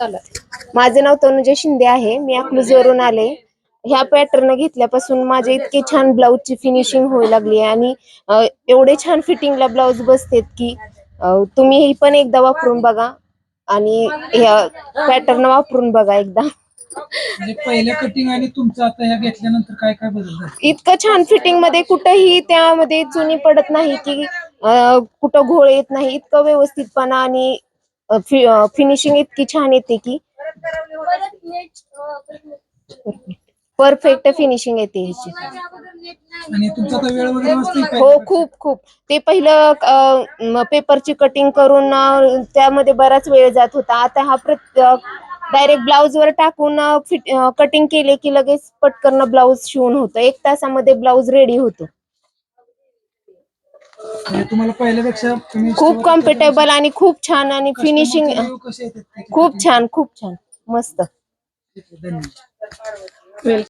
माझे नाव तनुजा शिंदे आहे. मी अकलूजवरून आले. ह्या पॅटर्न घेतल्यापासून माझे इतके छान ब्लाऊजची फिनिशिंग होऊ लागली आहे आणि एवढे छान फिटिंगला ब्लाऊज बसतेत की तुम्ही ही पण एकदा वापरून बघा आणि ह्या पॅटर्न वापरून बघा एकदा. म्हणजे पहिल्या कटिंग आणि तुमचं आता ह्या घेतल्यानंतर काय काय बदल इतकं छान फिटिंगमध्ये कुठंही त्यामध्ये चुनी पडत नाही की कुठं घोळ येत नाही. इतकं व्यवस्थितपणा आणि फिनिशिंग इतकी छान येते की. परफेक्ट फिनिशिंग येते ह्याची. हो खूप खूप. ते पहिलं पेपरची कटिंग करून त्यामध्ये बराच वेळ जात होता. आता हा डायरेक्ट ब्लाऊज वर टाकून कटिंग केले की लगेच पटकन ब्लाऊज शिवून होतं. एक तासामध्ये ब्लाऊज रेडी होतो. म्हणजे तुम्हाला पहिल्यापेक्षा तुम्ही खूप कम्फर्टेबल आणि खूप छान आणि फिनिशिंग कसे येतात त्याचे खूप छान खूप छान. मस्त. धन्यवाद.